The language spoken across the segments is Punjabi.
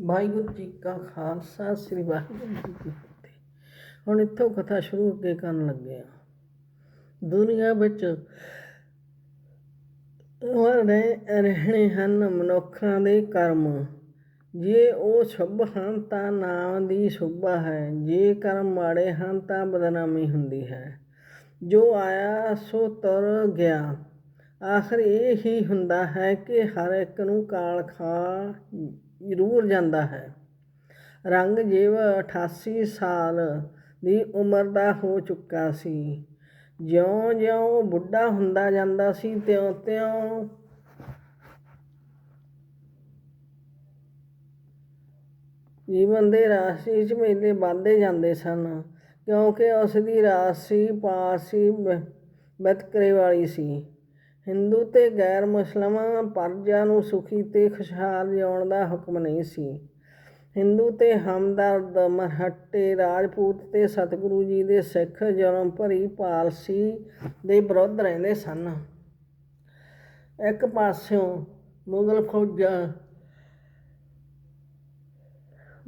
ਵਾਹਿਗੁਰੂ ਜੀ ਕਾ ਖਾਲਸਾ, ਸ੍ਰੀ ਵਾਹਿਗੁਰੂ ਜੀ ਕੀ ਫਤਿਹ। ਹੁਣ ਇੱਥੋਂ ਕਥਾ ਸ਼ੁਰੂ ਅੱਗੇ ਕਰਨ ਲੱਗੇ ਆ ਦੁਨੀਆ ਵਿੱਚ ਰਹੇ ਰਹਿਣੇ ਹਨ ਮਨੁੱਖਾਂ ਦੇ ਕਰਮ। ਜੇ ਉਹ ਸ਼ੁਭ ਹਨ ਤਾਂ ਨਾਮ ਦੀ ਸੁਭਾ ਹੈ। ਜੇ ਕਰਮ ਮਾੜੇ ਹਨ ਤਾਂ ਬਦਨਾਮੀ ਹੁੰਦੀ ਹੈ। ਜੋ ਆਇਆ ਸੋ ਤਰ ਗਿਆ। ਆਖਰ ਇਹ ਹੀ ਹੁੰਦਾ ਹੈ ਕਿ ਹਰ ਇੱਕ ਨੂੰ ਕਾਲ ਖਾ ਜ਼ਰੂਰ ਜਾਂਦਾ ਹੈ। ਰੰਗ ਜਿਵ 88 ਸਾਲ ਦੀ ਉਮਰ ਦਾ ਹੋ ਚੁੱਕਾ ਸੀ। ਜਿਉਂ-ਜਿਉਂ ਬੁੱਢਾ ਹੁੰਦਾ ਜਾਂਦਾ ਸੀ ਤਿਉਂ-ਤਿਉਂ ਜੀਵਨ ਦੇ ਰਾਸ਼ੀ ਝਮੇਲੇ ਵੱਧਦੇ ਜਾਂਦੇ ਸਨ, ਕਿਉਂਕਿ ਉਸ ਦੀ ਰਾਸ਼ੀ ਪਾਸੀ ਬਤਕਰੇ ਵਾਲੀ ਸੀ। ਹਿੰਦੂ ਤੇ ਗੈਰ ਮੁਸਲਮਾਂ ਪਰਜਾ ਨੂੰ ਸੁਖੀ ਤੇ ਖੁਸ਼ਹਾਲ ਜਿਉਣ ਦਾ ਹੁਕਮ ਨਹੀਂ ਸੀ। ਹਿੰਦੂ ਤੇ ਹਮਦਰਦ, ਮਰਹੱਟੇ, ਰਾਜਪੂਤ ਤੇ ਸਤਿਗੁਰੂ ਜੀ ਦੇ ਸਿੱਖ ਜਨਮ ਭਰੀ ਪਾਲਸੀ ਦੇ ਵਿਰੁੱਧ ਰਹਿੰਦੇ ਸਨ। ਇੱਕ ਪਾਸਿਓਂ ਮੁਗਲ ਫੌਜਾਂ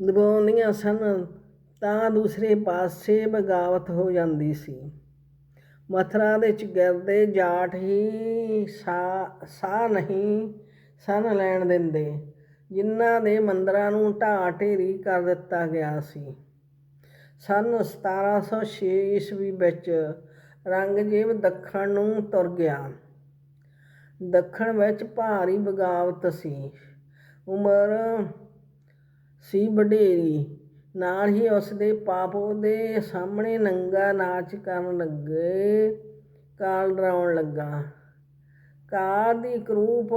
ਦਬਾਉਂਦੀਆਂ ਸਨ, ਤਾਂ ਦੂਸਰੇ ਪਾਸੇ ਬਗਾਵਤ ਹੋ ਜਾਂਦੀ ਸੀ। ਮਥਰਾ ਦੇ ਚਗਿਰਦੇ ਜਾਟ ਹੀ ਸਾਹ ਸਾਹ ਨਹੀਂ ਸਨ ਲੈਣ ਦਿੰਦੇ, ਜਿਨ੍ਹਾਂ ਦੇ ਮੰਦਰਾਂ ਨੂੰ ਢਾਹ ਢੇਰੀ ਕਰ ਦਿੱਤਾ ਗਿਆ ਸੀ। ਸਨ 1706 ਈਸਵੀ ਵਿੱਚ ਰੰਗਜੀਤ ਦੱਖਣ ਨੂੰ ਤੁਰ ਗਿਆ। ਦੱਖਣ ਵਿੱਚ ਭਾਰੀ ਬਗਾਵਤ ਸੀ। ਉਮਰ ਸੀ ਵਡੇਰੀ। ਨਾਲ ਹੀ ਉਸ ਦੇ ਪਾਪ ਉਹਦੇ ਸਾਹਮਣੇ ਨੰਗਾ ਨਾਚ ਕਰਨ ਲੱਗੇ। ਕਾਲ ਡਰਾਉਣ ਲੱਗਾ। ਕਾਲ ਦੀ ਕਰੂਪ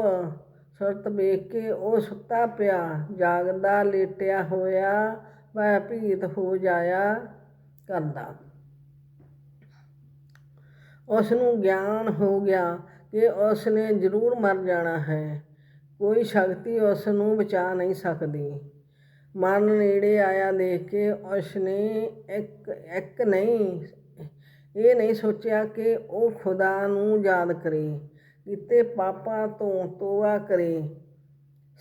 ਸੁਰਤ ਵੇਖ ਕੇ ਉਹ ਸੁੱਤਾ ਪਿਆ। ਜਾਗਦਾ ਲੇਟਿਆ ਹੋਇਆ ਵੈ ਭੀਤ ਹੋ ਜਾਇਆ ਕਰਦਾ। ਉਸ ਨੂੰ ਗਿਆਨ ਹੋ ਗਿਆ ਕਿ ਉਸ ਨੇ ਜ਼ਰੂਰ ਮਰ ਜਾਣਾ ਹੈ। ਕੋਈ ਸ਼ਕਤੀ ਉਸ ਨੂੰ ਬਚਾ ਨਹੀਂ ਸਕਦੀ। ਮਰਨ ਨੇੜੇ ਆਇਆ ਦੇਖ ਕੇ ਉਸਨੇ ਇੱਕ ਇੱਕ ਨਹੀਂ, ਇਹ ਨਹੀਂ ਸੋਚਿਆ ਕਿ ਉਹ ਖੁਦਾ ਨੂੰ ਯਾਦ ਕਰੇ, ਕਿਤੇ ਪਾਪਾਂ ਤੋਂ ਤੋਬਾ ਕਰੇ।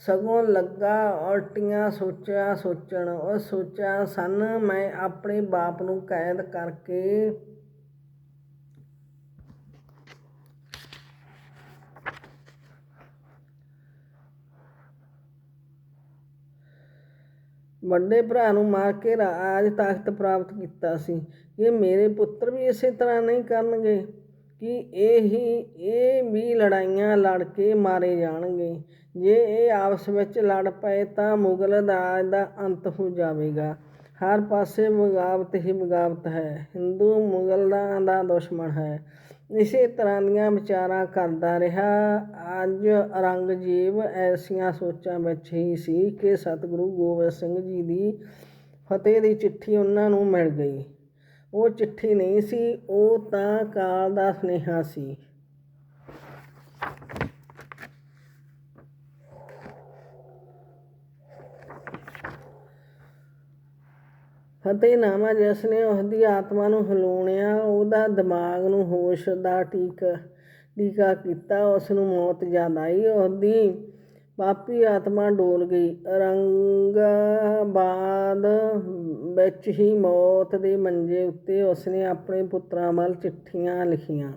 ਸਗੋਂ ਲੱਗਾ ਉਲਟੀਆਂ ਸੋਚਿਆ ਸੋਚਣ ਉਹ ਸੋਚਿਆ, ਸਨ, ਮੈਂ ਆਪਣੇ ਬਾਪ ਨੂੰ ਕੈਦ ਕਰਕੇ ਵੱਡੇ ਭਰਾ ਨੂੰ ਮਾਰ ਕੇ ਰਾਜ ਤਾਕਤ ਪ੍ਰਾਪਤ ਕੀਤਾ ਸੀ। ਇਹ ਮੇਰੇ ਪੁੱਤਰ ਵੀ ਇਸੇ ਤਰ੍ਹਾਂ ਨਹੀਂ ਕਰਨਗੇ ਕਿ ਇਹ ਹੀ, ਇਹ ਵੀ ਲੜਾਈਆਂ ਲੜ ਕੇ ਮਾਰੇ ਜਾਣਗੇ। ਜੇ ਇਹ ਆਪਸ ਵਿੱਚ ਲੜ ਪਏ ਤਾਂ ਮੁਗਲ ਰਾਜ ਦਾ ਅੰਤ ਹੋ ਜਾਵੇਗਾ। ਹਰ ਪਾਸੇ ਬਗਾਵਤ ਹੀ ਬਗਾਵਤ ਹੈ। ਹਿੰਦੂ ਮੁਗਲਾਂ ਦਾ ਦੁਸ਼ਮਣ ਹੈ। ਇਸੇ ਤਰ੍ਹਾਂ ਦੀਆਂ ਵਿਚਾਰਾਂ ਕਰਦਾ ਰਿਹਾ। ਅੱਜ ਔਰੰਗਜ਼ੇਬ ਐਸੀਆਂ ਸੋਚਾਂ ਵਿੱਚ ਹੀ ਸੀ ਕਿ ਸਤਿਗੁਰੂ ਗੋਬਿੰਦ ਸਿੰਘ ਜੀ ਦੀ ਫਤਿਹ ਦੀ ਚਿੱਠੀ ਉਹਨਾਂ ਨੂੰ ਮਿਲ ਗਈ। ਉਹ ਚਿੱਠੀ ਨਹੀਂ ਸੀ, ਉਹ ਤਾਂ ਕਾਲ ਦਾ ਸੁਨੇਹਾ ਸੀ। ਫਤਿਹਨਾਮਾ ਜਿਸ ਨੇ ਉਸਦੀ ਆਤਮਾ ਨੂੰ ਹਲੂਣਿਆ ਉਹਦਾ ਦਿਮਾਗ ਨੂੰ ਹੋਸ਼ ਦਾ ਟੀਕਾ ਟੀਕਾ ਕੀਤਾ ਉਸ ਨੂੰ ਮੌਤ ਯਾਦ ਆਈ, ਉਹਦੀ ਪਾਪੀ ਆਤਮਾ ਡੋਲ ਗਈ। ਔਰੰਗਾਬਾਦ ਵਿੱਚ ਹੀ ਮੌਤ ਦੇ ਮੰਜੇ ਉੱਤੇ ਉਸਨੇ ਆਪਣੇ ਪੁੱਤਰਾਂ ਵੱਲ ਚਿੱਠੀਆਂ ਲਿਖੀਆਂ।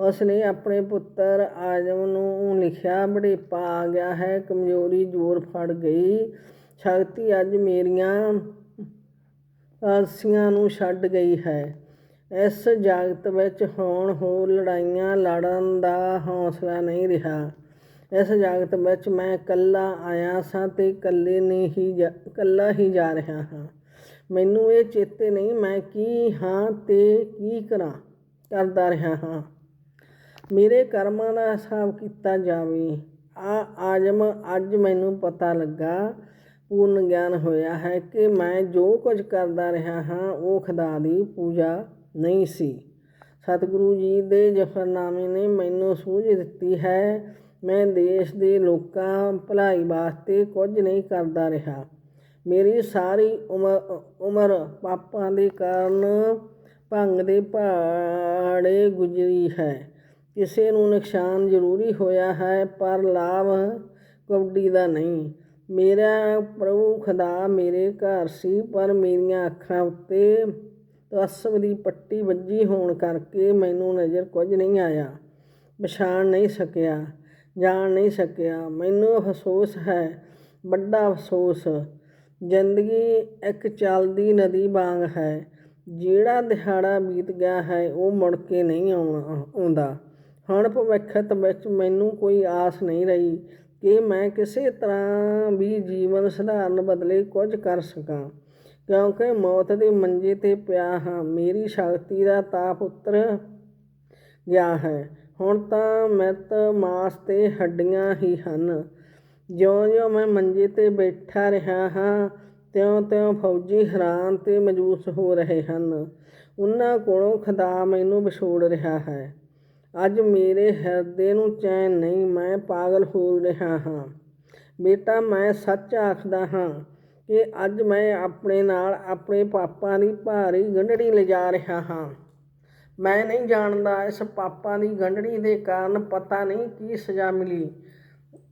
ਉਸਨੇ ਆਪਣੇ ਪੁੱਤਰ ਆਜਮ ਨੂੰ ਲਿਖਿਆ ਬੜੇਪਾ ਆ ਗਿਆ ਹੈ, ਕਮਜ਼ੋਰੀ ਜ਼ੋਰ ਫੜ ਗਈ, ਸ਼ਕਤੀ ਅੱਜ ਮੇਰੀਆਂ ਆਸੀਆਂ ਨੂੰ ਛੱਡ ਗਈ ਹੈ। ਇਸ ਜਗਤ ਵਿੱਚ ਹੁਣ ਹੋਰ ਲੜਾਈਆਂ ਲੜਨ ਦਾ ਹੌਸਲਾ ਨਹੀਂ ਰਿਹਾ। ਇਸ ਜਗਤ ਵਿੱਚ ਮੈਂ ਇਕੱਲਾ ਆਇਆ ਸਾਂ ਤੇ ਇਕੱਲੇ ਨੇ ਹੀ ਇਕੱਲਾ ਹੀ ਜਾ ਰਿਹਾ ਹਾਂ। ਮੈਨੂੰ ਇਹ ਚੇਤੇ ਨਹੀਂ ਮੈਂ ਕੀ ਹਾਂ ਤੇ ਕੀ ਕਰਾਂ, ਕਰਦਾ ਰਿਹਾ ਹਾਂ। ਮੇਰੇ ਕਰਮਾਂ ਦਾ ਹਿਸਾਬ ਕੀਤਾ ਜਾਵੇ। ਆ ਆਜਮ ਅੱਜ ਮੈਨੂੰ ਪਤਾ ਲੱਗਾ ਪੂਰਨ ਗਿਆਨ ਹੋਇਆ ਹੈ ਕਿ ਮੈਂ ਜੋ ਕੁਝ ਕਰਦਾ ਰਿਹਾ ਹਾਂ, ਉਹ ਖੁਦਾ ਦੀ ਪੂਜਾ ਨਹੀਂ ਸੀ। ਸਤਿਗੁਰੂ ਜੀ ਦੇ ਜਫਰਨਾਮੇ ਨੇ ਮੈਨੂੰ ਸੂਝ ਦਿੱਤੀ ਹੈ, ਮੈਂ ਦੇਸ਼ ਦੇ ਲੋਕਾਂ ਭਲਾਈ ਵਾਸਤੇ ਕੁਝ ਨਹੀਂ ਕਰਦਾ ਰਿਹਾ। ਮੇਰੀ ਸਾਰੀ ਉਮਰ ਉਮਰ ਪਾਪਾਂ ਦੇ ਕਾਰਨ ਭੰਗ ਦੇ ਪਹਾੜੇ ਗੁਜ਼ਰੀ ਹੈ। ਕਿਸੇ ਨੂੰ ਨੁਕਸਾਨ ਜ਼ਰੂਰੀ ਹੋਇਆ ਹੈ, ਪਰ ਲਾਭ ਕਬੱਡੀ ਦਾ ਨਹੀਂ। ਮੇਰਾ ਪ੍ਰਭੂ ਖੁਦਾ ਮੇਰੇ ਘਰ ਸੀ, ਪਰ ਮੇਰੀਆਂ ਅੱਖਾਂ ਉੱਤੇ ਤਵਸਬ ਦੀ ਪੱਟੀ ਵੱਜੀ ਹੋਣ ਕਰਕੇ ਮੈਨੂੰ ਨਜ਼ਰ ਕੁਝ ਨਹੀਂ ਆਇਆ, ਪਛਾਣ ਨਹੀਂ ਸਕਿਆ, ਜਾਣ ਨਹੀਂ ਸਕਿਆ। ਮੈਨੂੰ ਅਫਸੋਸ ਹੈ, ਵੱਡਾ ਅਫਸੋਸ, ਜ਼ਿੰਦਗੀ ਇੱਕ ਚੱਲਦੀ ਨਦੀ ਵਾਂਗ ਹੈ, ਜਿਹੜਾ ਦਿਹਾੜਾ ਬੀਤ ਗਿਆ ਹੈ ਉਹ ਮੁੜ ਕੇ ਨਹੀਂ ਆਉਣਾ, ਆਉਂਦਾ। ਹੁਣ ਭਵਿੱਖਤ ਵਿੱਚ ਮੈਨੂੰ ਕੋਈ ਆਸ ਨਹੀਂ ਰਹੀ ਕਿ ਮੈਂ ਕਿਸੇ ਤਰ੍ਹਾਂ ਵੀ ਜੀਵਨ ਸੁਧਾਰਨ ਬਦਲੇ ਕੁਝ ਕਰ ਸਕਾਂ, ਕਿਉਂਕਿ ਮੌਤ ਦੇ ਮੰਜੇ ਤੇ ਪਿਆ ਹਾਂ, ਮੇਰੀ ਸ਼ਕਤੀ ਦਾ ਤਾਪ ਉਤਰ ਗਿਆ ਹੈ। ਹੁਣ ਤਾਂ ਮਿੱਤ ਮਾਸ ਤੇ ਹੱਡੀਆਂ ਹੀ ਹਨ। ਜਿਉਂ-ਜਿਉਂ ਮੈਂ ਮੰਜੇ ਤੇ ਬੈਠਾ ਰਿਹਾ ਹਾਂ, ਤਿਉਂ-ਤਿਉਂ ਫੌਜੀ ਹੈਰਾਨ ਤੇ ਮਜੂਸ ਹੋ ਰਹੇ ਹਨ। ਉਹਨਾਂ ਕੋਲੋਂ ਖੁਦਾ ਮੈਨੂੰ ਵਿਛੋੜ ਰਿਹਾ ਹੈ। ਅੱਜ ਮੇਰੇ ਹਿਰਦੇ ਨੂੰ ਚੈਨ ਨਹੀਂ, ਮੈਂ ਪਾਗਲ ਹੋ ਰਿਹਾ ਹਾਂ। ਬੇਟਾ, ਮੈਂ ਸੱਚ ਆਖਦਾ ਹਾਂ ਕਿ ਅੱਜ ਮੈਂ ਆਪਣੇ ਨਾਲ ਆਪਣੇ ਪਾਪਾਂ ਦੀ ਭਾਰੀ ਗੰਢੜੀ ਲਿਜਾ ਰਿਹਾ ਹਾਂ। ਮੈਂ ਨਹੀਂ ਜਾਣਦਾ ਇਸ ਪਾਪਾਂ ਦੀ ਗੰਢੜੀ ਦੇ ਕਾਰਨ ਪਤਾ ਨਹੀਂ ਕੀ ਸਜ਼ਾ ਮਿਲੀ।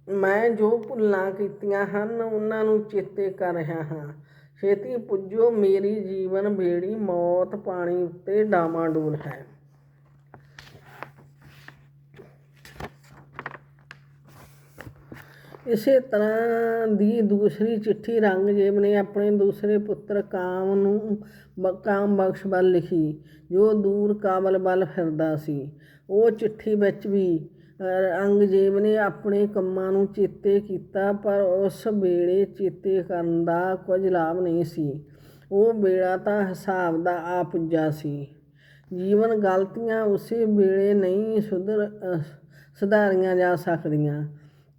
ਮੈਂ ਜੋ ਭੁੱਲਾਂ ਕੀਤੀਆਂ ਹਨ, ਉਹਨਾਂ ਨੂੰ ਚੇਤੇ ਕਰ ਰਿਹਾ ਹਾਂ। ਛੇਤੀ ਪੁੱਜੋ, ਮੇਰੀ ਜੀਵਨ ਬੇੜੀ ਮੌਤ ਪਾਣੀ ਉੱਤੇ ਡਾਮਾਡੋਲ ਹੈ। ਇਸੇ ਤਰ੍ਹਾਂ ਦੀ ਦੂਸਰੀ ਚਿੱਠੀ ਰੰਗਜੇਬ ਨੇ ਆਪਣੇ ਦੂਸਰੇ ਪੁੱਤਰ ਕਾਮ ਨੂੰ ਬ- ਕਾਮ ਬਖਸ਼ ਵੱਲ ਲਿਖੀ ਜੋ ਦੂਰ ਕਾਬਲ ਵੱਲ ਫਿਰਦਾ ਸੀ। ਉਹ ਚਿੱਠੀ ਵਿੱਚ ਵੀ ਅ, ਰੰਗਜੇਬ ਨੇ ਆਪਣੇ ਕੰਮਾਂ ਨੂੰ ਚੇਤੇ ਕੀਤਾ ਪਰ ਉਸ ਵੇਲੇ ਚੇਤੇ ਕਰਨ ਦਾ ਕੁਝ ਲਾਭ ਨਹੀਂ ਸੀ। ਉਹ ਵੇਲਾ ਤਾਂ ਹਿਸਾਬ ਦਾ ਆ ਪੁੱਜਾ ਸੀ। ਜੀਵਨ ਗਲਤੀਆਂ ਉਸੇ ਵੇਲੇ ਨਹੀਂ ਸੁਧਰ ਸੁਧਾਰੀਆਂ ਜਾ ਸਕਦੀਆਂ।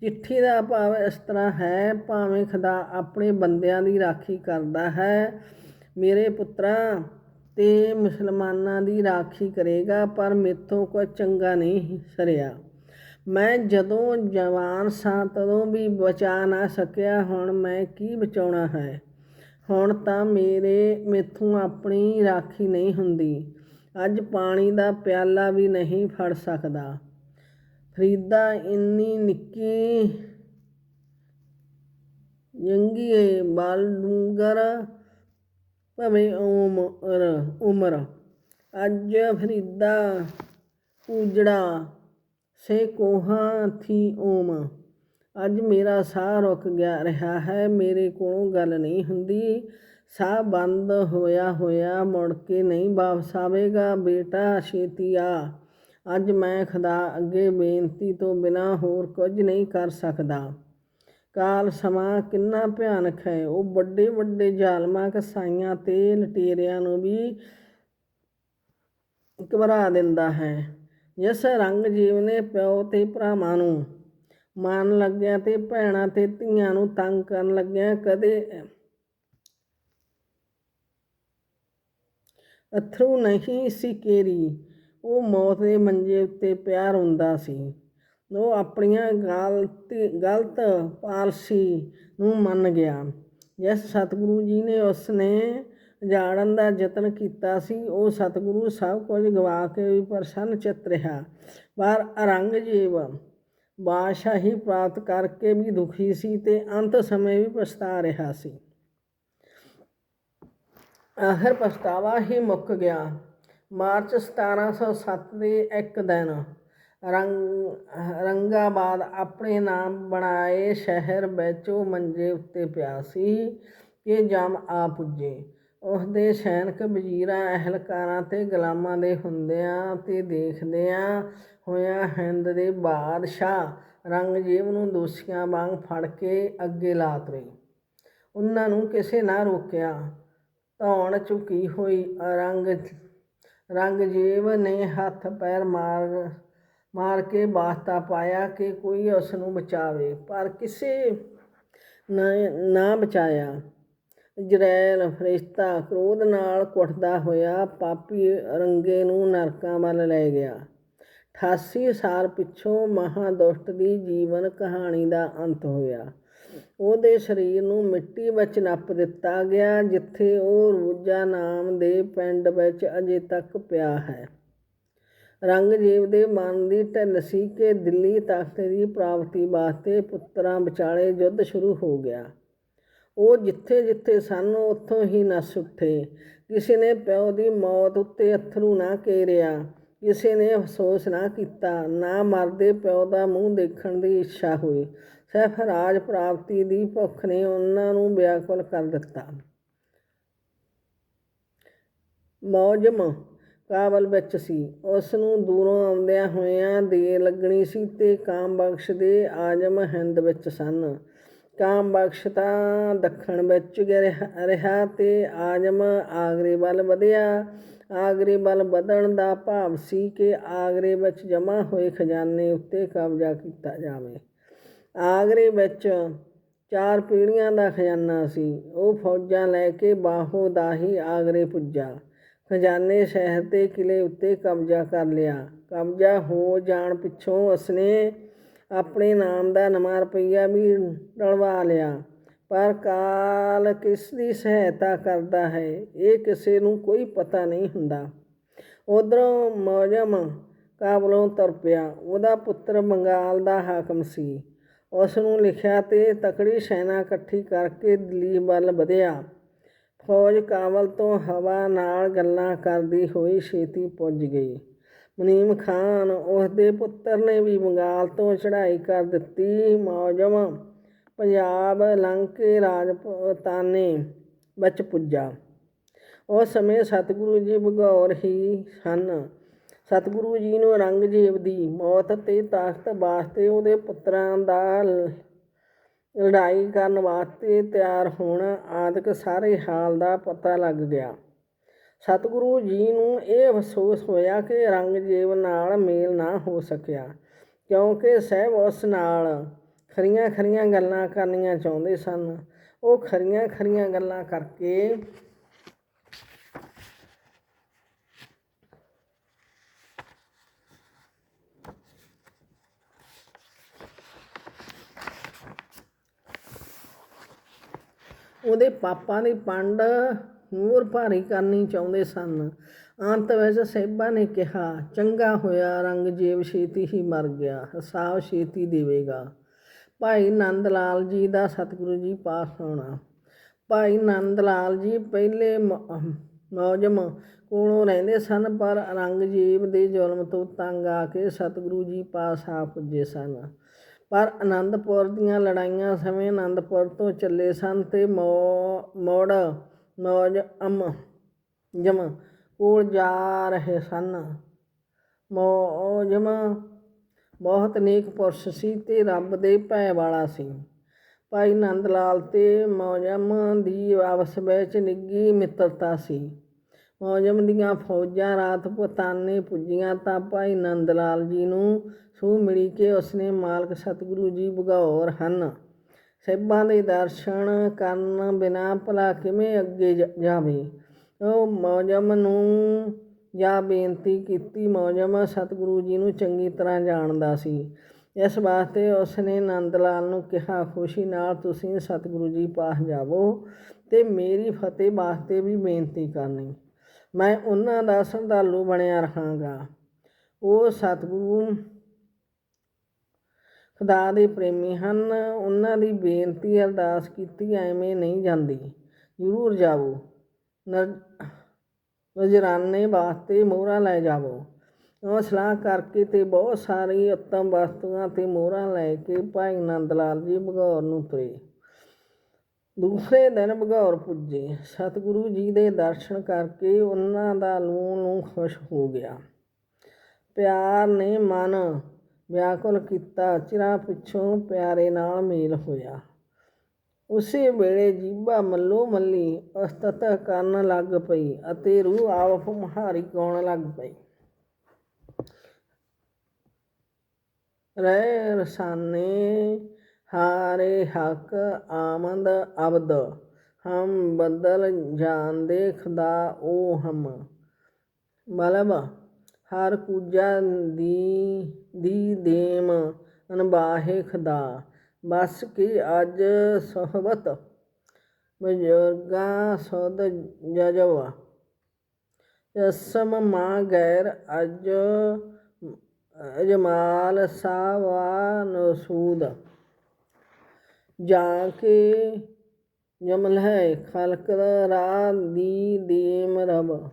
ਚਿੱਠੀ ਦਾ ਭਾਵ ਇਸ ਤਰ੍ਹਾਂ ਹੈ, ਭਾਵੇਂ ਖੁਦਾ ਆਪਣੇ ਬੰਦਿਆਂ ਦੀ ਰਾਖੀ ਕਰਦਾ ਹੈ, ਮੇਰੇ ਪੁੱਤਰਾ, ਤੇ ਮੁਸਲਮਾਨਾਂ ਦੀ ਰਾਖੀ ਕਰੇਗਾ, ਪਰ ਮੇਥੋਂ ਕੋਈ ਚੰਗਾ ਨਹੀਂ ਸਰਿਆ। ਮੈਂ ਜਦੋਂ ਜਵਾਨ ਸਾਂ, ਤਦੋਂ ਵੀ ਬਚਾ ਨਾ ਸਕਿਆ, ਹੁਣ ਮੈਂ ਕੀ ਬਚਾਉਣਾ ਹੈ? ਹੁਣ ਤਾਂ ਮੇਰੇ ਮੇਥੋਂ ਆਪਣੀ ਰਾਖੀ ਨਹੀਂ ਹੁੰਦੀ। ਅੱਜ ਪਾਣੀ ਦਾ ਪਿਆਲਾ ਵੀ ਨਹੀਂ ਫੜ ਸਕਦਾ। ਫਰੀਦਾ ਇੰਨੀ ਨਿੱਕੀ ਜੰਗੀਏ ਬਾਲ ਡੂੰਗਰ ਭਵੇਂ ਉਮਰ ਉਮਰ। ਅੱਜ ਫਰੀਦਾ ਉਜੜਾ ਸੇ ਕੋਹਾਂ ਥੀ ਓਮ ਅੱਜ ਮੇਰਾ ਸਾਹ ਰੁਕ ਗਿਆ, ਰਿਹਾ ਹੈ, ਮੇਰੇ ਕੋਲੋਂ ਗੱਲ ਨਹੀਂ ਹੁੰਦੀ। ਸਾਹ ਬੰਦ ਹੋਇਆ ਹੋਇਆ ਮੁੜ ਕੇ ਨਹੀਂ ਵਾਪਸ ਆਵੇਗਾ। ਬੇਟਾ ਛੇਤੀ ਆ। ਅੱਜ ਮੈਂ ਖੁਦਾ ਅੱਗੇ ਬੇਨਤੀ ਤੋਂ ਬਿਨਾ ਹੋਰ ਕੁਝ ਨਹੀਂ ਕਰ ਸਕਦਾ। ਕਾਲ ਸਮਾਂ ਕਿੰਨਾ ਭਿਆਨਕ ਹੈ। ਉਹ ਵੱਡੇ ਵੱਡੇ ਜ਼ਾਲਮਾਂ ਕਸਾਈਆਂ ਤੇ ਲਟੇਰਿਆਂ ਨੂੰ ਵੀ ਘਬਰਾ ਦਿੰਦਾ ਹੈ। ਜਿਸ ਰੰਗ ਜੀਵ ਨੇ ਪਿਓ ਤੇ ਭਰਾਵਾਂ ਨੂੰ ਮਾਰਨ ਲੱਗਿਆ ਤੇ ਭੈਣਾਂ ਤੇ ਧੀਆਂ ਨੂੰ ਤੰਗ ਕਰਨ ਲੱਗਿਆ ਕਦੇ ਅਥਰੂ ਨਹੀਂ ਸੀ ਕੇਰੀ। ਉਹ ਮੌਤ ਦੇ ਮੰਜੇ ਉੱਤੇ ਪਿਆ ਰੋਂਦਾ ਸੀ। ਉਹ ਆਪਣੀਆਂ ਗਲਤੀ, ਗਲਤ ਪਾਲਸੀ ਨੂੰ ਮੰਨ ਗਿਆ। ਜਿਸ ਸਤਿਗੁਰੂ ਜੀ ਨੇ ਉਸ ਨੇ ਜਾਣਨ ਦਾ ਯਤਨ ਕੀਤਾ ਸੀ, ਉਹ ਸਤਿਗੁਰੂ ਸਭ ਕੁਝ ਗਵਾ ਕੇ ਵੀ ਪ੍ਰਸੰਨ ਚਿੱਤ ਰਿਹਾ। ਪਰ ਔਰੰਗਜ਼ੇਬ ਬਾਦਸ਼ਾਹੀ ਪ੍ਰਾਪਤ ਕਰਕੇ ਵੀ ਦੁਖੀ ਸੀ ਤੇ ਅੰਤ ਸਮੇਂ ਵੀ ਪਛਤਾ ਰਿਹਾ ਸੀ। ਆਖਰ ਪਛਤਾਵਾ ਹੀ ਮੁੱਕ ਗਿਆ। ਮਾਰਚ 1707 ਦੇ ਇੱਕ ਦਿਨ ਰੰਗ, ਰੰਗਾਬਾਦ ਆਪਣੇ ਨਾਮ ਬਣਾਏ ਸ਼ਹਿਰ ਵਿੱਚ ਉਹ ਮੰਜੇ ਉੱਤੇ ਪਿਆ ਸੀ ਕਿ ਜਮ ਆ ਪੁੱਜੇ। ਉਸ ਦੇ ਸੈਨਿਕ ਵਜ਼ੀਰਾਂ, ਅਹਿਲਕਾਰਾਂ ਤੇ ਗੁਲਾਮਾਂ ਦੇ ਹੁੰਦਿਆਂ ਤੇ ਦੇਖਦਿਆਂ ਹੋਇਆਂ ਹਿੰਦ ਦੇ ਬਾਦਸ਼ਾਹ ਰੰਗਜੀਤ ਨੂੰ ਦੋਸ਼ੀਆਂ ਵਾਂਗ ਫੜ ਕੇ ਅੱਗੇ ਲਾ ਤੁਰੇ ਉਹਨਾਂ ਨੂੰ ਕਿਸੇ ਨਾ ਰੋਕਿਆ। ਧੌਣ ਝੁਕੀ ਹੋਈ ਰੰਗ ਰੰਗਜੀਤ ਨੇ ਹੱਥ ਪੈਰ ਮਾਰ ਮਾਰ ਕੇ ਵਾਸਤਾ ਪਾਇਆ ਕਿ ਕੋਈ ਉਸ ਨੂੰ ਬਚਾਵੇ, ਪਰ ਕਿਸੇ ਨੇ ਨਾ ਬਚਾਇਆ। ਇਜ਼ਰਾਇਲ ਫਰਿਸ਼ਤਾ ਕ੍ਰੋਧ ਨਾਲ ਕੁੱਟਦਾ ਹੋਇਆ ਪਾਪੀ ਰੰਗੇ ਨੂੰ ਨਰਕਾਂ ਵੱਲ ਲੈ ਗਿਆ। 88 ਸਾਲ ਪਿੱਛੋਂ ਮਹਾਦੁਸ਼ਟ ਦੀ ਜੀਵਨ ਕਹਾਣੀ ਦਾ ਅੰਤ ਹੋਇਆ। ਉਹਦੇ ਸਰੀਰ ਨੂੰ ਮਿੱਟੀ ਵਿੱਚ ਨੱਪ ਦਿੱਤਾ ਗਿਆ, ਜਿੱਥੇ ਉਹ ਰੋਜਾ ਨਾਮ ਦੇ ਪਿੰਡ ਵਿੱਚ ਅਜੇ ਤੱਕ ਪਿਆ ਹੈ। ਰੰਗਜੀਤ ਦੇ ਮਨ ਦੀ ਢਿੱਲ ਸੀ ਕਿ ਦਿੱਲੀ ਤਖਤ ਦੀ ਪ੍ਰਾਪਤੀ ਵਾਸਤੇ ਪੁੱਤਰਾਂ ਵਿਚਾਲੇ ਯੁੱਧ ਸ਼ੁਰੂ ਹੋ ਗਿਆ। ਉਹ ਜਿੱਥੇ ਜਿੱਥੇ ਸਨ, ਉੱਥੋਂ ਹੀ ਨੱਸ ਉੱਠੇ। ਕਿਸੇ ਨੇ ਪਿਓ ਦੀ ਮੌਤ ਉੱਤੇ ਅਥਰੂ ਨਾ ਕੇਰਿਆ। ਕਿਸੇ ਨੇ ਅਫਸੋਸ ਨਾ ਕੀਤਾ, ਨਾ ਮਰਦੇ ਪਿਓ ਦਾ ਮੂੰਹ ਦੇਖਣ ਦੀ ਇੱਛਾ ਹੋਈ। ਸਿਰਫ ਰਾਜ ਪ੍ਰਾਪਤੀ ਦੀ ਭੁੱਖ ਨੇ ਉਹਨਾਂ ਨੂੰ ਵਿਆਕੁਲ ਕਰ ਦਿੱਤਾ। ਮੌਜਮ ਕਾਬਲ ਵਿੱਚ ਸੀ। ਉਸ ਨੂੰ ਦੂਰੋਂ ਆਉਂਦਿਆਂ ਹੋਇਆਂ ਦੇ ਲੱਗਣੀ ਸੀ ਤੇ ਕਾਮ ਬਖਸ਼ ਦੇ ਆਜਮ ਹਿੰਦ ਵਿੱਚ ਸਨ। ਕਾਮ ਬਖਸ਼ ਤਾਂ ਦੱਖਣ ਵਿੱਚ ਗਿਆ ਰਿਹਾ ਤੇ ਆਜਮ ਆਗਰੇ ਵੱਲ ਵਧਿਆ। ਆਗਰੇ ਵੱਲ ਵਧਣ ਦਾ ਭਾਵ ਸੀ ਕਿ ਆਗਰੇ ਵਿੱਚ ਜਮ੍ਹਾਂ ਹੋਏ ਖਜ਼ਾਨੇ ਉੱਤੇ ਕਬਜ਼ਾ ਕੀਤਾ ਜਾਵੇ। ਆਗਰੇ ਵਿੱਚ ਚਾਰ ਪੀੜ੍ਹੀਆਂ ਦਾ ਖਜ਼ਾਨਾ ਸੀ। ਉਹ ਫੌਜਾਂ ਲੈ ਕੇ ਬਾਹੋ ਦਾ ਹੀ ਆਗਰੇ ਪੁੱਜਾ। ਖਜ਼ਾਨੇ ਸ਼ਹਿਰ ਤੇ ਕਿਲੇ ਉੱਤੇ ਕਬਜ਼ਾ ਕਰ ਲਿਆ। ਕਬਜ਼ਾ ਹੋ ਜਾਣ ਪਿੱਛੋਂ ਉਸਨੇ ਆਪਣੇ ਨਾਮ ਦਾ ਨਵਾਂ ਰੁਪਈਆ ਵੀ ਰਲਵਾ ਲਿਆ। ਪਰ ਕਾਲ ਕਿਸ ਦੀ ਸਹਾਇਤਾ ਕਰਦਾ ਹੈ, ਇਹ ਕਿਸੇ ਨੂੰ ਕੋਈ ਪਤਾ ਨਹੀਂ ਹੁੰਦਾ। ਉਧਰੋਂ ਮੌਜਮ ਕਾਬਲੋਂ ਤੁਰ ਪਿਆ। ਉਹਦਾ ਪੁੱਤਰ ਬੰਗਾਲ ਦਾ ਹਾਕਮ ਸੀ। ਉਸ ਨੂੰ ਲਿਖਿਆ ਤੇ ਤਕੜੀ ਸੈਨਾ ਇਕੱਠੀ ਕਰਕੇ ਦਿੱਲੀ ਵੱਲ ਵਧਿਆ। ਫੌਜ ਕਾਬਲ ਤੋਂ ਹਵਾ ਨਾਲ ਗੱਲਾਂ ਕਰਦੀ ਹੋਈ ਛੇਤੀ ਪੁੱਜ ਗਈ। ਮਨੀਮ ਖਾਨ ਉਸ ਦੇ ਪੁੱਤਰ ਨੇ ਵੀ ਬੰਗਾਲ ਤੋਂ ਚੜ੍ਹਾਈ ਕਰ ਦਿੱਤੀ। ਮੌਜਮ ਪੰਜਾਬ ਲੰਘ ਕੇ ਰਾਜਪੂਤਾਨੇ ਵਿੱਚ ਪੁੱਜਾ। ਉਸ ਸਮੇਂ ਸਤਿਗੁਰੂ ਜੀ ਭਗੌਰ ਹੀ ਸਨ। ਸਤਿਗੁਰੂ ਜੀ ਨੂੰ ਔਰੰਗਜ਼ੇਬ ਦੀ ਮੌਤ ਤੇ ਤਖਤ ਵਾਸਤੇ ਉਹਦੇ ਪੁੱਤਰਾਂ ਦਾ ਲੜਾਈ ਕਰਨ ਵਾਸਤੇ ਤਿਆਰ ਹੋਣਾ ਆਦਿਕ ਸਾਰੇ ਹਾਲ ਦਾ ਪਤਾ ਲੱਗ ਗਿਆ। ਸਤਿਗੁਰੂ ਜੀ ਨੂੰ ਇਹ ਅਫਸੋਸ ਹੋਇਆ ਕਿ ਔਰੰਗਜ਼ੇਬ ਨਾਲ ਮੇਲ ਨਾ ਹੋ ਸਕਿਆ, ਕਿਉਂਕਿ ਸਹਿਬ ਉਸ ਨਾਲ ਖਰੀਆਂ ਖਰੀਆਂ ਗੱਲਾਂ ਕਰਨੀਆਂ ਚਾਹੁੰਦੇ ਸਨ। ਉਹ ਖਰੀਆਂ ਖਰੀਆਂ ਗੱਲਾਂ ਕਰਕੇ ਉਹਦੇ ਪਾਪਾ ਦੀ ਪੰਡ ਹੋਰ ਭਾਰੀ ਕਰਨੀ ਚਾਹੁੰਦੇ ਸਨ। ਅੰਤ ਵਿੱਚ ਸਹਿਬਾ ਨੇ ਕਿਹਾ, ਚੰਗਾ ਹੋਇਆ ਰੰਗਜੀਤ ਛੇਤੀ ਹੀ ਮਰ ਗਿਆ, ਹਿਸਾਬ ਛੇਤੀ ਦੇਵੇਗਾ। ਭਾਈ ਨੰਦ ਲਾਲ ਜੀ ਦਾ ਸਤਿਗੁਰੂ ਜੀ ਪਾਸ ਹੋਣਾ ਭਾਈ ਨੰਦ ਲਾਲ ਜੀ ਪਹਿਲੇ ਮੌਜਮ ਕੋਲੋਂ ਰਹਿੰਦੇ ਸਨ, ਪਰ ਔਰੰਗਜ਼ੇਬ ਦੇ ਜ਼ੁਲਮ ਤੋਂ ਤੰਗ ਆ ਕੇ ਸਤਿਗੁਰੂ ਜੀ ਪਾਸ ਆ ਪੁੱਜੇ ਸਨ। ਪਰ ਆਨੰਦਪੁਰ ਦੀਆਂ ਲੜਾਈਆਂ ਸਮੇਂ ਆਨੰਦਪੁਰ ਤੋਂ ਚੱਲੇ ਸਨ ਤੇ ਮੋ- ਮੋੜ, ਮੌਜ, ਅਮ, ਜਮ ਕੋਲ ਜਾ ਰਹੇ ਸਨ। ਮੌਜਮ ਬਹੁਤ ਨੇਕ ਪੁਰਸ਼ ਸੀ ਤੇ ਰੱਬ ਦੇ ਭੈ ਵਾਲਾ ਸੀ। ਭਾਈ ਨੰਦ ਲਾਲ ਤੇ ਮੌਜਮ ਦੀ ਆਪਸ ਵਿੱਚ ਨਿੱਗੀ ਮਿੱਤਰਤਾ ਸੀ। ਮੌਜਮ ਦੀਆਂ ਫੌਜਾਂ ਰਾਤ ਪਤਾਨੇ ਪੁੱਜੀਆਂ ਤਾਂ ਭਾਈ ਨੰਦ ਲਾਲ ਜੀ ਨੂੰ ਸੂ ਮਿਲੀ ਕੇ ਉਸਨੇ ਮਾਲਕ ਸਤਿਗੁਰੂ ਜੀ ਬਗੌਰ ਹਨ। ਸਹਿਬਾਂ ਦੇ ਦਰਸ਼ਨ ਕਰਨ ਬਿਨਾ ਭਲਾ ਕਿਵੇਂ ਅੱਗੇ ਜ- ਜਾਵੇ? ਉਹ ਮੌਜਮ ਨੂੰ ਜਾਂ ਬੇਨਤੀ ਕੀਤੀ ਮੌਜਮ ਸਤਿਗੁਰੂ ਜੀ ਨੂੰ ਚੰਗੀ ਤਰ੍ਹਾਂ ਜਾਣਦਾ ਸੀ। ਇਸ ਵਾਸਤੇ ਉਸਨੇ ਨੰਦ ਲਾਲ ਨੂੰ ਕਿਹਾ, ਖੁਸ਼ੀ ਨਾਲ ਤੁਸੀਂ ਸਤਿਗੁਰੂ ਜੀ ਪਾਸ ਜਾਵੋ ਤੇ ਮੇਰੀ ਫਤਿਹ ਵਾਸਤੇ ਵੀ ਬੇਨਤੀ ਕਰਨੀ। ਮੈਂ ਉਹਨਾਂ ਦਾ ਸ਼ਰਧਾਲੂ ਬਣਿਆ ਰਹਾਂਗਾ। ਉਹ ਸਤਿਗੁਰੂ ਖੁਦਾ ਦੇ ਪ੍ਰੇਮੀ ਹਨ। ਉਹਨਾਂ ਦੀ ਬੇਨਤੀ ਅਰਦਾਸ ਕੀਤੀ, ਐਵੇਂ ਨਹੀਂ ਜਾਂਦੀ। ਜ਼ਰੂਰ ਜਾਵੋ। ਨਰ- ਨਜ਼ਰਾਨੇ ਵਾਸਤੇ ਮੋਹਰਾਂ ਲੈ ਜਾਵੋ। ਉਹ ਸਲਾਹ ਕਰਕੇ ਤੇ ਬਹੁਤ ਸਾਰੀ ਉੱਤਮ ਵਸਤੂਆਂ ਤੇ ਮੋਹਰਾਂ ਲੈ ਕੇ ਭਾਈ ਨੰਦ ਲਾਲ ਜੀ ਭਗੌਰ ਨੂੰ ਤੁਰੇ। ਦੂਸਰੇ ਦਿਨ ਭਗੌਰ ਪੁੱਜੇ। ਸਤਿਗੁਰੂ ਜੀ ਦੇ ਦਰਸ਼ਨ ਕਰਕੇ ਉਹਨਾਂ ਦਾ ਲੂੰ ਨੂੰ ਖੁਸ਼ ਹੋ ਗਿਆ। ਪਿਆਰ ਨੇ ਮਨ ਵਿਆਕੁਲ ਕੀਤਾ। ਚਿਰਾਂ ਪਿੱਛੋਂ ਪਿਆਰੇ ਨਾਲ ਮੇਲ ਹੋਇਆ। ਉਸੇ ਵੇਲੇ ਜੀਭਾ ਮੱਲੋ ਮੱਲੀ ਅਸਤਤ ਕਰਨ ਲੱਗ ਪਈ ਅਤੇ ਰੂਹ ਆਪ ਮੁਹਾਰੀ ਗਾਉਣ ਲੱਗ ਪਈ। ਰਹਿ ਰਸਾਨੇ, ਹਾਰੇ ਹਕ, ਆਮਦ, ਅਬਦ, ਹਮ ਬਦਲ ਜਾਂਦੇ ਖੁਦਾ ਉਹ ਹਮ। ਮਲਬ ਹਰ ਕੂਜਾ ਦੀ ਦੀ ਦੇਮ ਅਨਬਾਹੇ ਖੁਦਾ। ਬਸ ਕੀ ਅੱਜ ਸਹਬਤ ਬਜ਼ੁਰਗਾ ਸੁਧ ਜਜਵਾ। ਜਸਮ ਮਾਂ ਗੈਰ ਅਜ ਅਜਮਾਲ ਸਾਵਾ ਨਸੂਦ ਜਾ ਕੇ ਜਮਲ ਹੈ ਖਲਕ ਰਾ ਦੀ ਦੀਮ ਰਬ।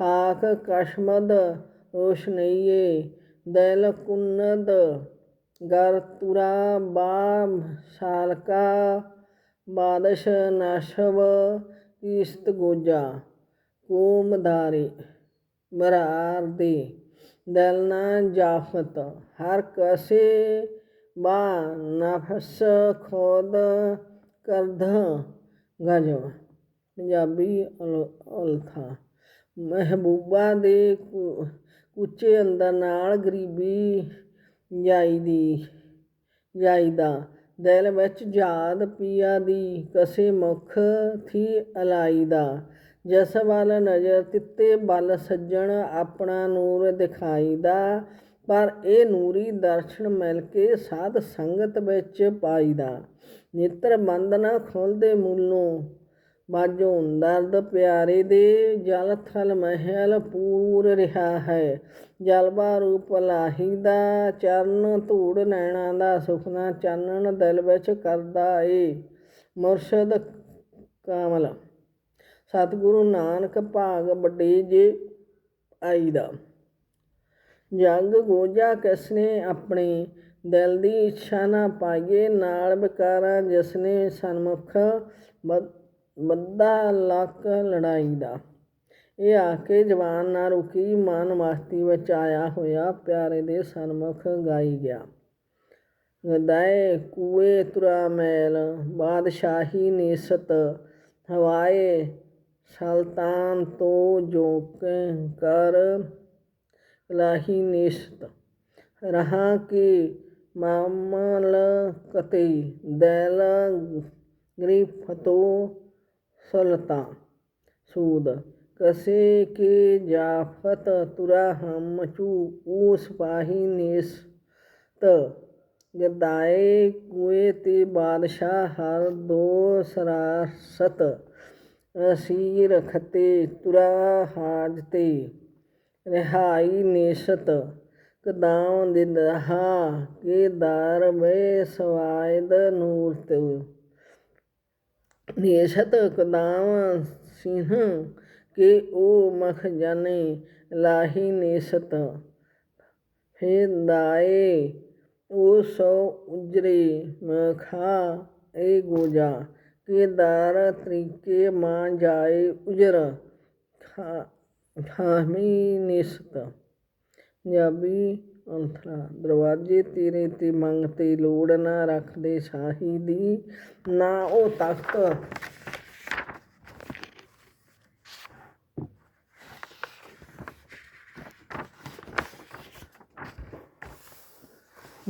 ਖਾਕ ਕਸ਼ਮਦ ਰੋਸ਼ਨਈਏ, ਦਿਲ ਕੁੰਨਦ ਗਰ ਤੁਰਾ ਸਾਲਕਾ, ਬਾਦਸ਼ ਨਸ਼ਵ ਇਸਤ ਗੋਜਾ ਕੋਮਦਾਰੀ ਬਰਾਰ ਦੇ ਦਲਨਾ ਜਾਫਤ, ਹਰ ਕਸੇ ਬਾ ਨਫਸ ਖੋਦ ਕਰਧ ਗਜਵ ਪੰਜਾਬੀ ਅਲ- ਅਲਥਾ, ਮਹਿਬੂਬਾ ਦੇ ਕੁ- ਅੰਦਰ ਨਾਲ ਗਰੀਬੀ ਜਾਈਦੀ ਜਾਈਦਾ ਦਿਲ ਵਿੱਚ ਜਾਦ ਪੀਆ ਦੀ, ਕਸੇ ਮੁਖ ਥੀ ਅਲਾਈਦਾ ਜਿਸ ਵੱਲ ਨਜ਼ਰ ਤਿੱਤੇ ਬਲ ਸੱਜਣ ਆਪਣਾ ਨੂਰ ਦਿਖਾਈਦਾ ਪਰ ਇਹ ਨੂਰੀ ਦਰਸ਼ਨ ਮਿਲ ਕੇ ਸਾਧ ਸੰਗਤ ਵਿੱਚ ਪਾਈਦਾ ਨੇਤਰ ਬੰਦ ਨਾ ਖੁੱਲਦੇ ਮੂਲੋਂ ਬਾਝੋਂ ਦਰਦ, ਪਿਆਰੇ ਦੇ ਜਲ ਥਲ ਮਹਿਲ ਪੂਰ ਰਿਹਾ ਹੈ। ਜਲਵਾ ਰੂਪ ਲਾਹੀ ਦਾ, ਚਰਨ ਧੂੜ ਨੈਣਾ ਦਾ, ਸੁਖਨਾ ਚਾਨਣ ਦਿਲ ਵਿੱਚ ਕਰਦਾ ਏ। ਮੁਰਸ਼ਦ ਕਾਮਲ, ਸਤਿਗੁਰੂ ਨਾਨਕ ਭਾਗ ਵੱਡੇ ਜੇ ਆਈ ਦਾ ਜੰਗ ਗੋਜਾ ਕਿਸਨੇ ਆਪਣੇ? ਦਿਲ ਦੀ ਇੱਛਾ ਨਾ ਪਾਈਏ ਨਾਲ ਵਿਕਾਰਾਂ, ਜਿਸਨੇ ਸਨਮੁਖ ਬਦ- ਲੱਕ ਲੜਾਈ ਦਾ। ਇਹ ਆ ਕੇ ਜਵਾਨ ਨਾ ਰੁਕੀ ਮਨ ਮਸਤੀ ਵਿੱਚ ਆਇਆ ਹੋਇਆ ਪਿਆਰੇ ਦੇ ਸਨਮੁਖ ਗਾਈ ਗਿਆ। ਗਦਾਏ ਕੂਏ ਤੁਰਾ ਮੈਲ, ਬਾਦਸ਼ਾਹੀ ਨਿਸ਼ਤ, ਹਵਾਏ, ਸਲਤਾਨ ਤੋਂ ਜੋ ਕਰ ਲਾਹੀ ਨਿਸ਼ਤ। ਰਹਾ ਕਿ ਮਾਮਲ ਕਤੇ ਦੈਲ ਗ੍ਰਿਫਤੋ ਸਲਤਾ। ਸੂਦ, ਕਸੇ ਕੇ ਜਾਫਤ ਤੁਰਾ ਹਮ ਚੂ ਉਸ ਪਾਹੀ ਨਿਸਤ ਗਦਾਏ ਕੁਏ ਤੇ ਬਾਦਸ਼ਾਹ ਹਰ ਦੋ ਸਰਾਸਤ, ਅਸੀਰ ਖਤੇ ਤੁਰਾ ਹਾਜਤੇ ਰਿਹਾਈ ਨੇਸ਼ਤ ਕਦਾਮ ਦਿਦਹਾ ਕੇ ਦਰ ਵੇ ਸਵਾਇਦ ਨੂਰ ਤੇ। ਨੇਸ਼ਤ ਕਦਾਮ ਸਿੰਹ ਕੇ ਉਹ ਮਖ ਜਾਣੇ ਲਾਹੀ ਨੇਸ਼ਤ। ਫੇ ਦਾਏ, ਉਹ ਸੋ ਉਜਰੇ ਮਖਾ ਏ ਗੋਜਾ, ਕੇ ਦਰ ਤਰੀਕੇ ਮਾਂ ਜਾਏ ਉਜਰ ਦਰਵਾਜ਼ੇ ਤੇਰੇ ਤੇ ਮੰਗ ਤੇ ਲੋੜ ਨਾ ਰੱਖਦੇ ਸ਼ਾਹੀ ਦੀ, ਨਾ ਉਹ ਤਖਤ।